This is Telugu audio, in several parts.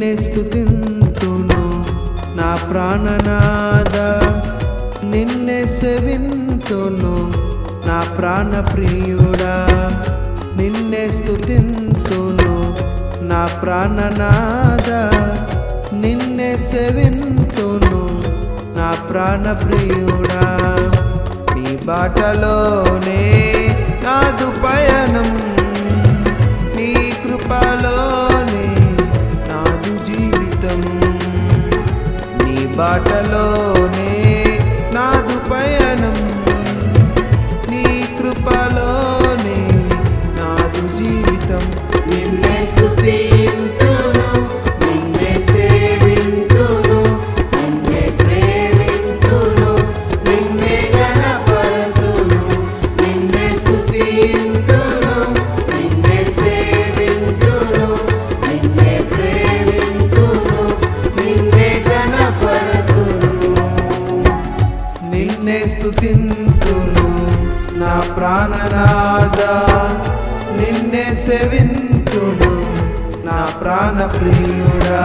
నిన్నే స్తుతింతును నా ప్రాణనాద. నిన్నే సెవింతును నా ప్రాణ ప్రియుడా. నిన్నే స్తుతింతును నా ప్రాణనాద. నిన్నే సెవింతును నా ప్రాణ ప్రియుడా. నీ బాటలోనే నాదు పయనం బాటలో నా ప్రాణనాద నిన్నే సెవింతును నా ప్రాణ ప్రియుడా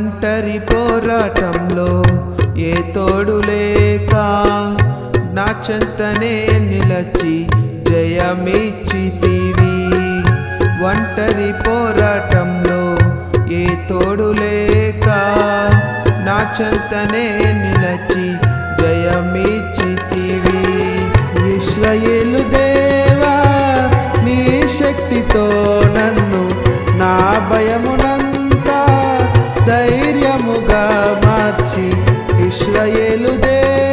ఒంటరి పోరాటంలో ఏ తోడు లేక నా చెంతనే నిలచి జయమిచ్చితివి ఒంటరి పోరాటంలో ఏ తోడు లేక నా చెంతనే నిలచి ఇస్రాయేలు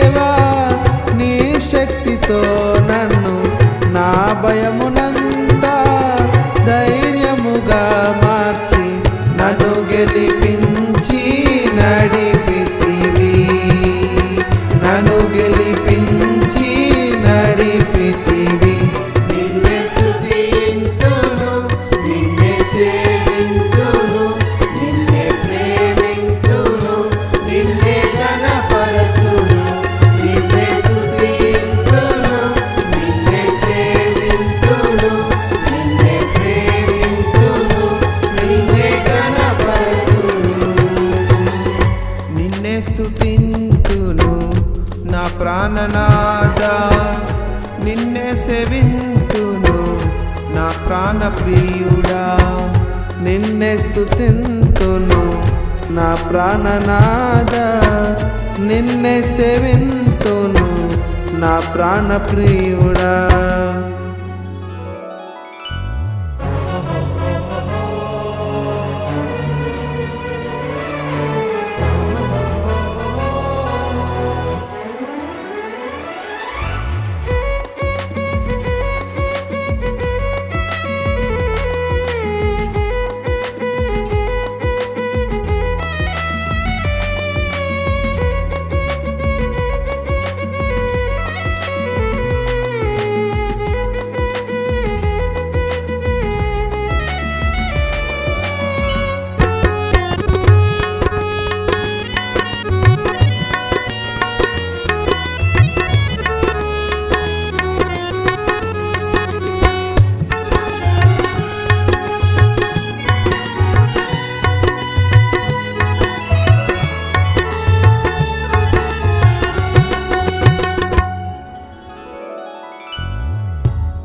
ప్రాణనాద నిన్నే సేవింతును నా ప్రాణ ప్రియుడా నిన్నే స్తుతింతును నా ప్రాణనాద నిన్నే సేవింతును నా ప్రాణ ప్రియుడా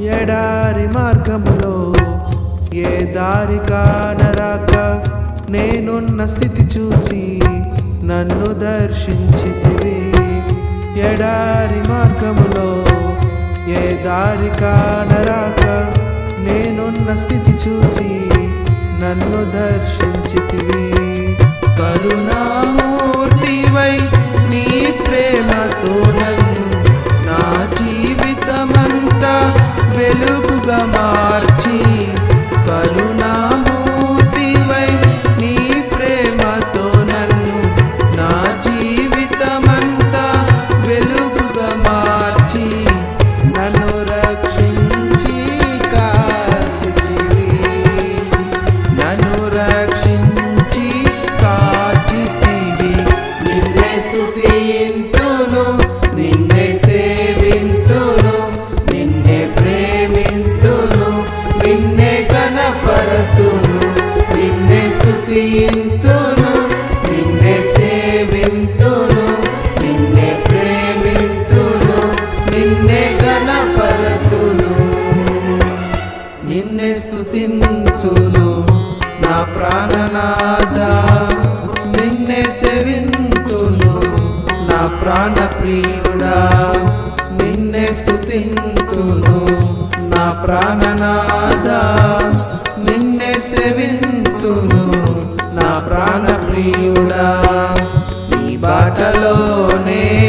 ఎడారి మార్గములో ఏ దారి కానరాక నేనున్న స్థితి చూచి నన్ను దర్శించితివి. ఎడారి మార్గములో ఏ దారి కానరాక నేనున్న స్థితి చూచి నన్ను దర్శించితివి. కరుణామూర్తివై నీ ప్రేమతో నన్ను నిన్నే సేవింతును నిన్నే ప్రేమింతును నిన్నే కనపరతును నిన్నే స్థుతింతు ప్రాణప్రియుడా నిన్నే స్థుతింతును నా ప్రాణనాథ. నిన్నే సేవింతును నా ప్రాణప్రియుడా. నీ బాటలోనే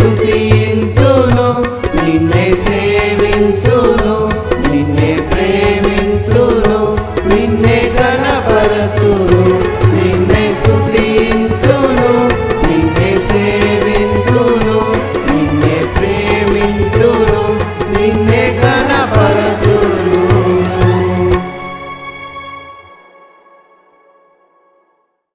tudo isso.